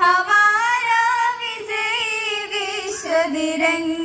हमारा विजयी विश्व तिरंगा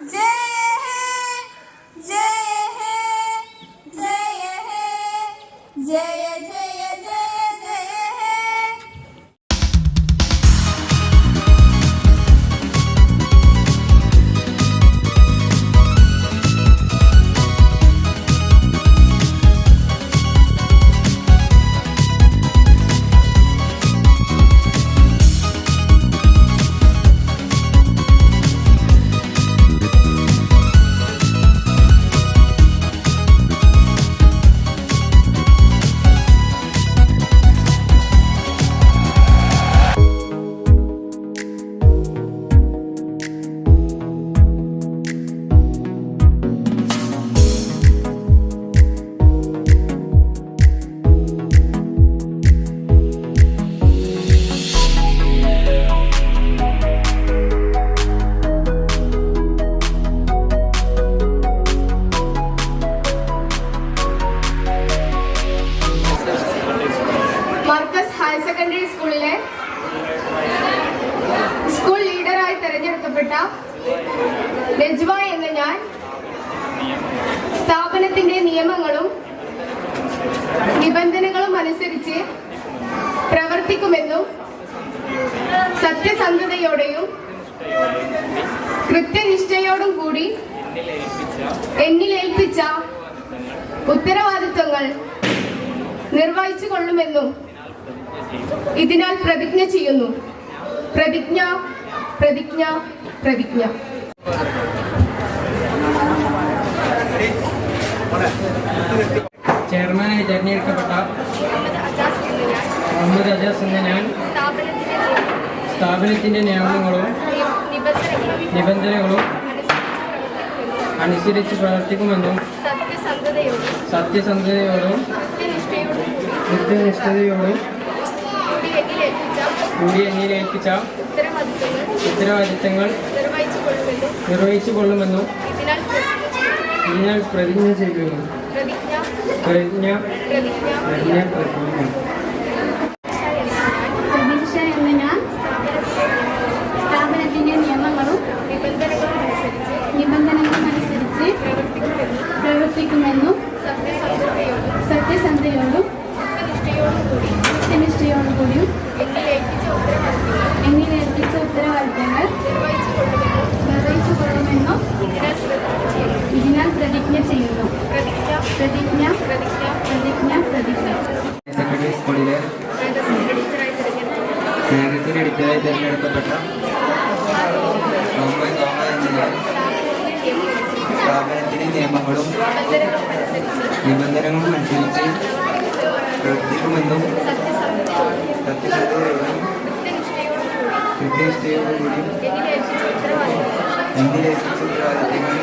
Yeah. ഹയർ സെക്കൻഡറി സ്കൂളിലെ സ്കൂൾ ലീഡറായി തെരഞ്ഞെടുക്കപ്പെട്ട നജ്വ എന്ന ഞാൻ സ്ഥാപനത്തിന്റെ നിയമങ്ങളും നിബന്ധനകളും അനുസരിച്ച് പ്രവർത്തിക്കുമെന്നും സത്യസന്ധതയോടെയും കൃത്യനിഷ്ഠയോടും കൂടി എന്നിലേൽപ്പിച്ച ഉത്തരവാദിത്വങ്ങൾ നിർവഹിച്ചു കൊള്ളുമെന്നും ഇതിനാൽ പ്രതിജ്ഞ ചെയ്യുന്നു. പ്രതിജ്ഞ പ്രതിജ്ഞ പ്രതിജ്ഞ. ചെയർമാനായി തെരഞ്ഞെടുക്കപ്പെട്ട മുഹമ്മദ് അജാസ് എന്ന ഞാൻ സ്ഥാപനത്തിന്റെ നിയമങ്ങളും നിബന്ധനകളും അനുസരിച്ച് പ്രവർത്തിക്കുമെന്നും സത്യസന്ധതയോടും സത്യസന്ധതയോടും കൂടി എന്നിലേൽപ്പിച്ച ഉത്തരവാദിത്തങ്ങൾ നിർവഹിച്ചു കൊള്ളുമെന്നും ഇതിനാൽ പ്രതിജ്ഞ ചെയ്യുന്നു പ്രതിജ്ഞ പ്രതിജ്ഞ പ്രതിജ്ഞ പ്രതീക്ഷ എന്ന ഞാൻ സ്ഥാപനത്തിന്റെ നിയമങ്ങളും നിബന്ധനകളും അനുസരിച്ച് നിബന്ധനകളും അനുസരിച്ച് പ്രവർത്തിക്കുമെന്നും പ്രവർത്തിക്കുമെന്നും സത്യസന്ധതയോടും സത്യസന്ധതയോടും കൃത്യനിഷ്ഠയോടും കൂടി കൃത്യനിഷ്ഠയോടും കൂടിയും എന്നിലേൽപ്പിച്ച ഉത്തരവാദിത്തങ്ങൾ എന്നിലേൽപ്പിച്ച ഉത്തരവാദിത്തങ്ങൾ നിർവഹിച്ചു കൊള്ളുമെന്നും നിർവഹിച്ചു കൊള്ളുമെന്നും ഇതിനാൽ പ്രതിജ്ഞ ചെയ്യുന്നു ഇതിനാൽ പ്രതിജ്ഞ ചെയ്യുന്നു പ്രതിജ്ഞ പ്രതിജ്ഞ പ്രതിജ്ഞ പ്രതിജ്ഞ പ്രതിജ്ഞ സെക്രട്ടറി സ്കൂളിലെ മാഗസിൻ എഡിറ്ററായി തിരഞ്ഞെടുക്കപ്പെട്ട മാഗസിൻ എഡിറ്ററായി തിരഞ്ഞെടുക്കപ്പെട്ട മുഹമ്മദ് നോഹ എന്ന ഞാൻ സ്ഥാപനത്തിന്റെ നിയമങ്ങളും നിബന്ധനകളും അനുസരിച്ച് പ്രവർത്തിക്കുമെന്നും സത്യസന്ധതയോടും കൃത്യനിഷ്ഠയോടും കൂടി എന്നിലേൽപ്പിച്ച ഉത്തരവാദിത്തങ്ങൾ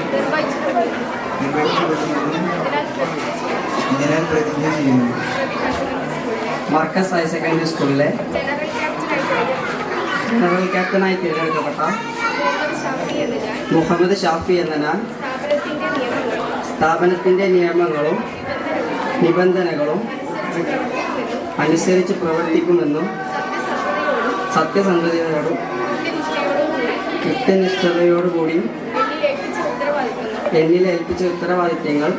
നിർവഹിച്ചു കൊള്ളുമെന്നും ഇതിനാൽ പ്രതിജ്ഞ ചെയ്യുന്നു മർക്കസ് ഹയർ സെക്കൻഡറി സ്കൂളിലെ ജനറൽ ക്യാപ്റ്റനായി തിരഞ്ഞെടുക്കപ്പെട്ട മുഹമ്മദ് ഷാഫി എന്ന ഞാൻ സ്ഥാപനത്തിന്റെ നിയമങ്ങളും നിബന്ധനകളും അനുസരിച്ച് പ്രവർത്തിക്കുമെന്നും സത്യസന്ധതയോടും കൃത്യനിഷ്ഠതയോടുകൂടിയും എന്നിൽ ഏൽപ്പിച്ച ഏൽപ്പിച്ച നിർവഹിച്ചു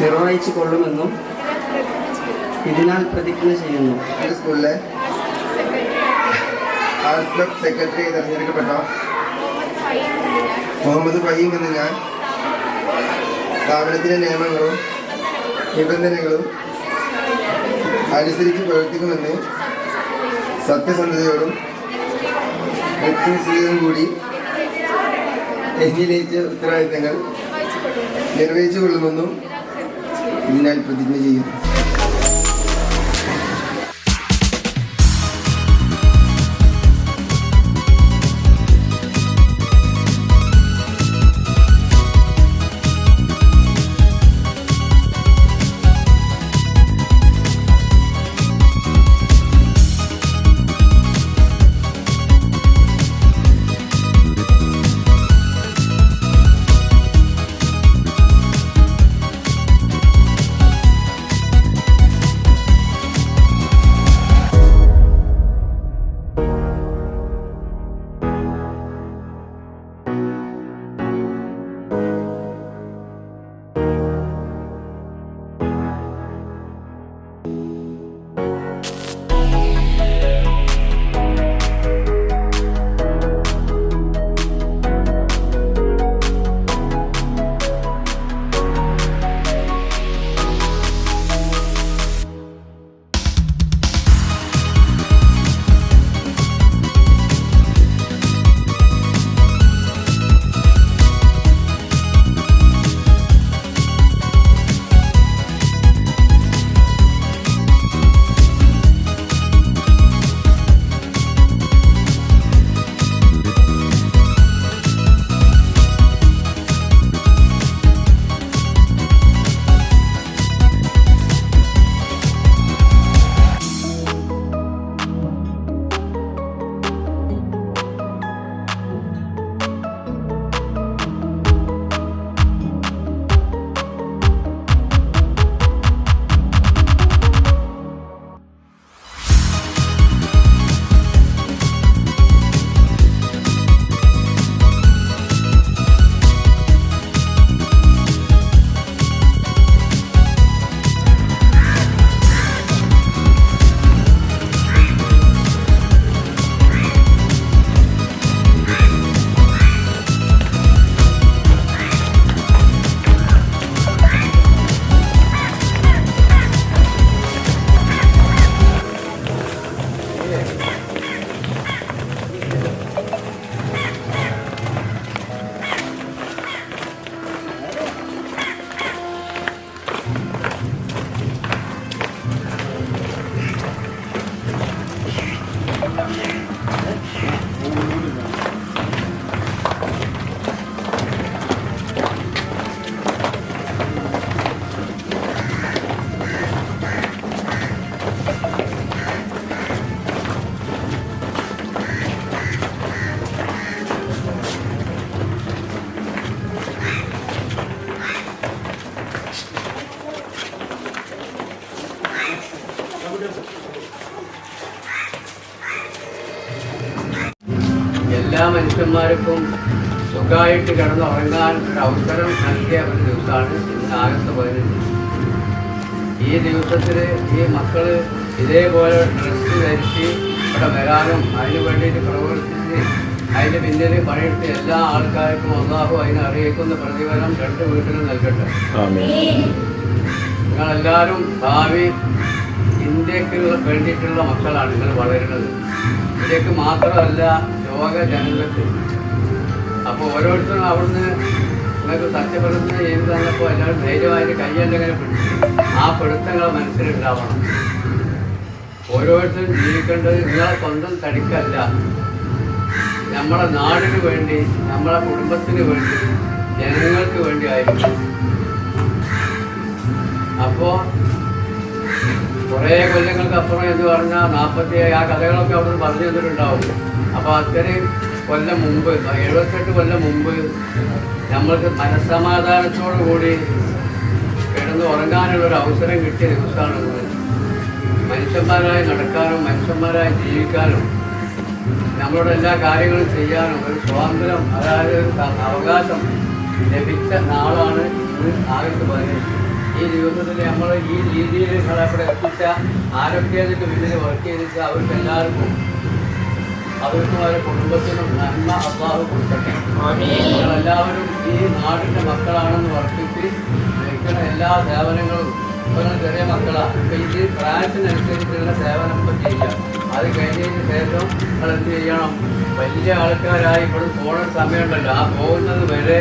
നിർവഹിച്ചു കൊള്ളുമെന്നും ഇതിനാൽ പ്രതിജ്ഞ ചെയ്യുന്നു. സ്കൂളിലെ സെക്രട്ടറി തിരഞ്ഞെടുക്കപ്പെട്ട? മുഹമ്മദ് ഫഹീം എന്ന ഞാൻ. സ്ഥാപനത്തിലെ നിയമങ്ങളും നിബന്ധനകളും അനുസരിച്ച് പ്രവർത്തിക്കുമെന്ന് സത്യസന്ധതയോടും വ്യക്തിനിശ്ചിതം കൂടി എന്നിലേച്ച ഉത്തരവാദിത്തങ്ങൾ നിർവഹിച്ചു കൊള്ളുമെന്നും ഇതിനാൽ പ്രതിജ്ഞ ചെയ്യുന്നു. മനുഷ്യന്മാർക്കും സുഖമായിട്ട് കിടന്നുറങ്ങാൻ ഒരു അവസരം നൽകിയ ഒരു ദിവസമാണ് ഇന്ന് ആഗസ്റ്റ് പതിനഞ്ച് ഈ ദിവസത്തിൽ ഈ മക്കൾ ഇതേപോലെ ഡ്രസ്സ് ധരിച്ച് ഇവിടെ വരാനും അതിന് വേണ്ടിയിട്ട് പ്രവർത്തിച്ച് അതിന് പിന്നിൽ പണിയെടുത്ത് എല്ലാ ആൾക്കാർക്കും ഒന്നാകും അതിനെ അറിയിക്കുന്ന പ്രതിഫലം രണ്ട് വീട്ടിലും നൽകട്ടെ. നിങ്ങളെല്ലാവരും ഭാവി ഇന്ത്യയ്ക്ക് വേണ്ടിയിട്ടുള്ള മക്കളാണ് നിങ്ങൾ വളരുന്നത്. ഇന്ത്യയ്ക്ക് മാത്രമല്ല ലോക ജനങ്ങൾക്ക് അപ്പോൾ ഓരോരുത്തരും അവിടുന്ന് നിങ്ങൾക്ക് സത്യപ്രതിജ്ഞ ചെയ്ത് തന്നപ്പോൾ എല്ലാവരും ധൈര്യമായിട്ട് കയ്യെന്തെങ്കിലും പിടിച്ചു ആ പിടുത്തങ്ങൾ മനസ്സിലുണ്ടാവണം. ഓരോരുത്തരും ജീവിക്കേണ്ടത് നിങ്ങളെ സ്വന്തം തടിക്കല്ല. നമ്മളെ നാടിന് വേണ്ടി നമ്മളെ കുടുംബത്തിന് വേണ്ടി ജനങ്ങൾക്ക് വേണ്ടി ആയിരിക്കും അപ്പോൾ കുറേ കൊല്ലങ്ങൾക്ക് അപ്പുറം എന്ന് പറഞ്ഞാൽ നാൽപ്പത്തി ആ കഥകളൊക്കെ അവിടെ പറഞ്ഞു തന്നിട്ടുണ്ടാവും. അപ്പോൾ അത്രയും കൊല്ലം മുമ്പ് എഴുപത്തെട്ട് കൊല്ലം മുമ്പ് നമ്മൾക്ക് മനസ്സമാധാനത്തോടു കൂടി കിടന്ന് ഉറങ്ങാനുള്ളൊരു അവസരം കിട്ടിയ ദിവസമാണ് മനുഷ്യന്മാരായി നടക്കാനും മനുഷ്യന്മാരായി ജീവിക്കാനും നമ്മളുടെ എല്ലാ കാര്യങ്ങളും ചെയ്യാനും ഒരു സ്വാതന്ത്ര്യം അതായത് അവകാശം ലഭിച്ച നാളാണ് ഇന്ന് ആഗസ്റ്റ് പതിനേഴ്. ഈ ദിവസത്തിൽ നമ്മൾ ഈ രീതിയിൽ നമ്മളവിടെ എത്തിച്ച ആരോഗ്യത്തിന്റെ പിന്നിൽ വർക്ക് ചെയ്തിട്ട് അവർക്ക് എല്ലാവർക്കും അവർക്കും അവരുടെ കുടുംബത്തിനും നന്മ അഭാവ് കൊടുക്കട്ടെ. നിങ്ങളെല്ലാവരും ഈ നാടിന്റെ മക്കളാണെന്ന് വർദ്ധിച്ച് വയ്ക്കുന്ന എല്ലാ സേവനങ്ങളും ഇപ്പം ചെറിയ മക്കളാണ് ഇപ്പം ഇത് പ്രായത്തിനനുസരിച്ചുള്ള സേവനം ഇപ്പം ചെയ്യാം അത് കഴിഞ്ഞതിന് ശേഷം നിങ്ങൾ എന്ത് ചെയ്യണം? വലിയ ആൾക്കാരായി ഇപ്പോൾ പോകുന്ന സമയമുണ്ടല്ലോ. ആ പോകുന്നത് വരെ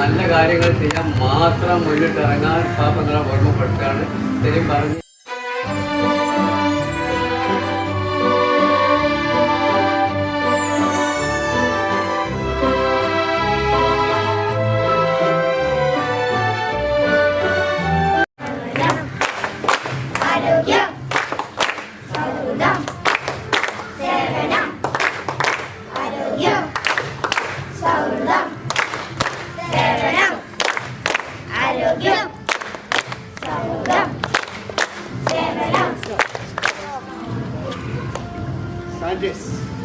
നല്ല കാര്യങ്ങൾ ചെയ്യാൻ മാത്രം മുന്നിട്ടിറങ്ങാൻ പാപ്പങ്ങളെ ഓർമ്മപ്പെടുത്തുകയാണ് ശരി പറഞ്ഞു Hernandes.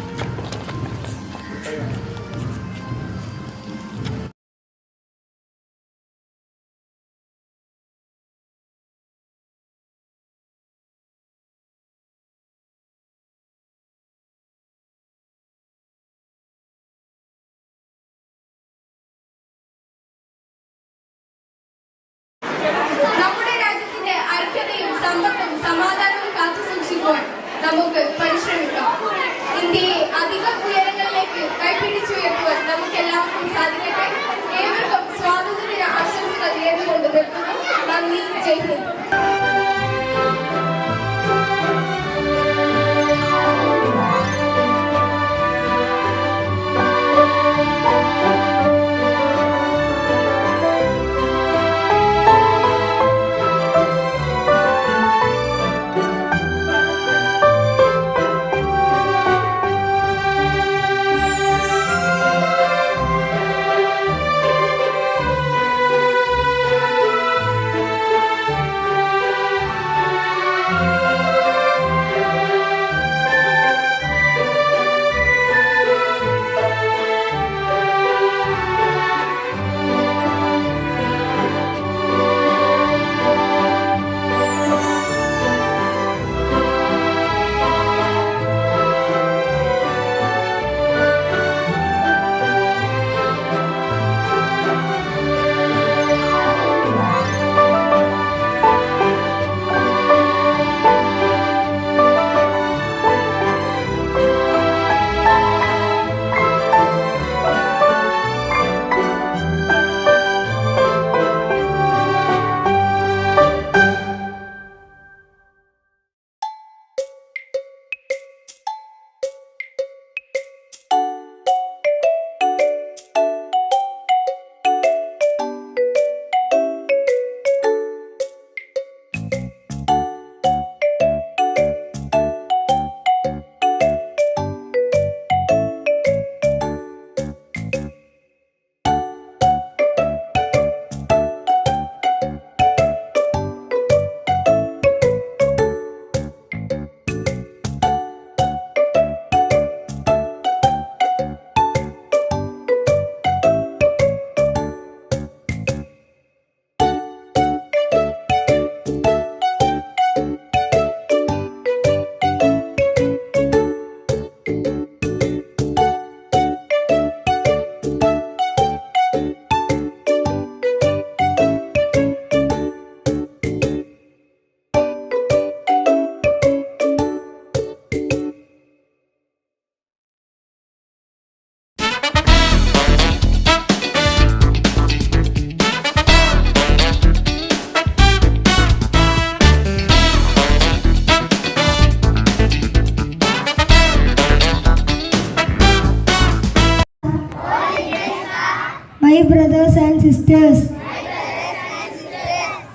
My brothers and sisters,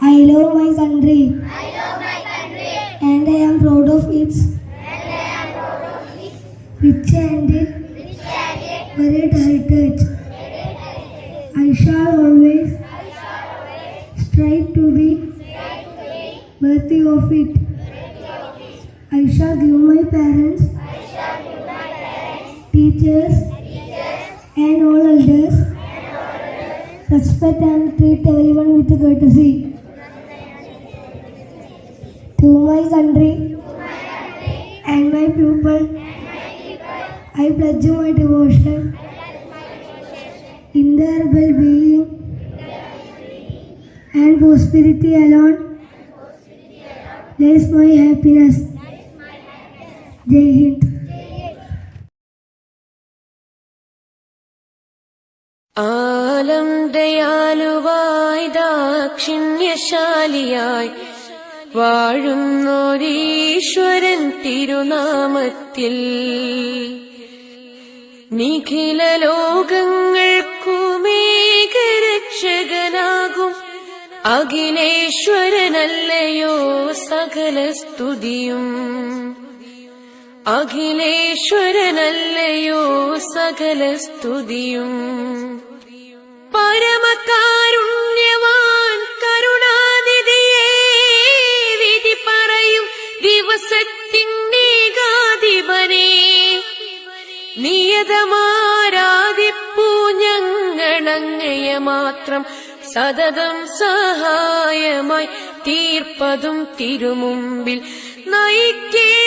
I love my country, I love my country. and I am proud of its rich and heritage. I shall always strive to be worthy of it. I shall give my parents, teachers, and all respect and treat everyone with courtesy. To my country. And my people, I pledge my devotion. In their well-being. And prosperity alone. Lays my happiness. Jai Hind. Ah. ആലം ദയാലുവായി ദാക്ഷിണ്യശാലിയായി വാഴുന്നോരീശ്വരൻ തിരുനാമത്തിൽ. നിഖില ലോകങ്ങൾക്കുമേകരക്ഷകനാകും അഖിലേശ്വരനല്ലയോ സകല സ്തുതിയും അഖിലേശ്വരനല്ലയോ സകല സ്തുതിയും പരമകാരുണ്യവാൻ വിധി പറയും മാത്രം സതതം സഹായമായി തീർപ്പതും തിരുമുമ്പിൽ നയിക്കേണം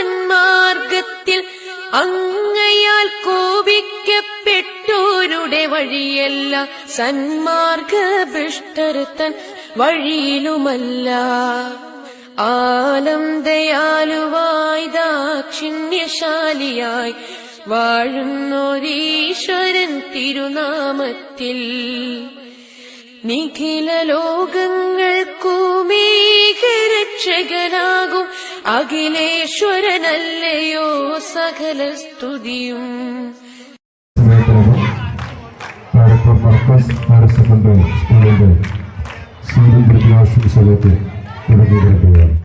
നിന്നനുഗ്രഹപാത്രമായോർത്തൻ മാർഗത്തിൽ അങ്ങയാൽ കോപിക്കപ്പെട്ടോരുടെ വഴിയല്ല സന്മാർഗഭ്രഷ്ടരുത്തൻ വഴിയിലുമല്ല. ആലം ദയാലുവായി ദാക്ഷിണ്യശാലിയായി വാഴുന്നോരീശ്വരൻ തിരുനാമത്തിൽ. നിഖില ലോകങ്ങൾക്കുമേകരക്ഷകനാകും അഖിലേശ്വരനല്ലയോ സകല സ്തുതിയും. സ്കൂളിന്റെ സ്വാതന്ത്ര്യ ആശംസകൾക്ക് തുടങ്ങി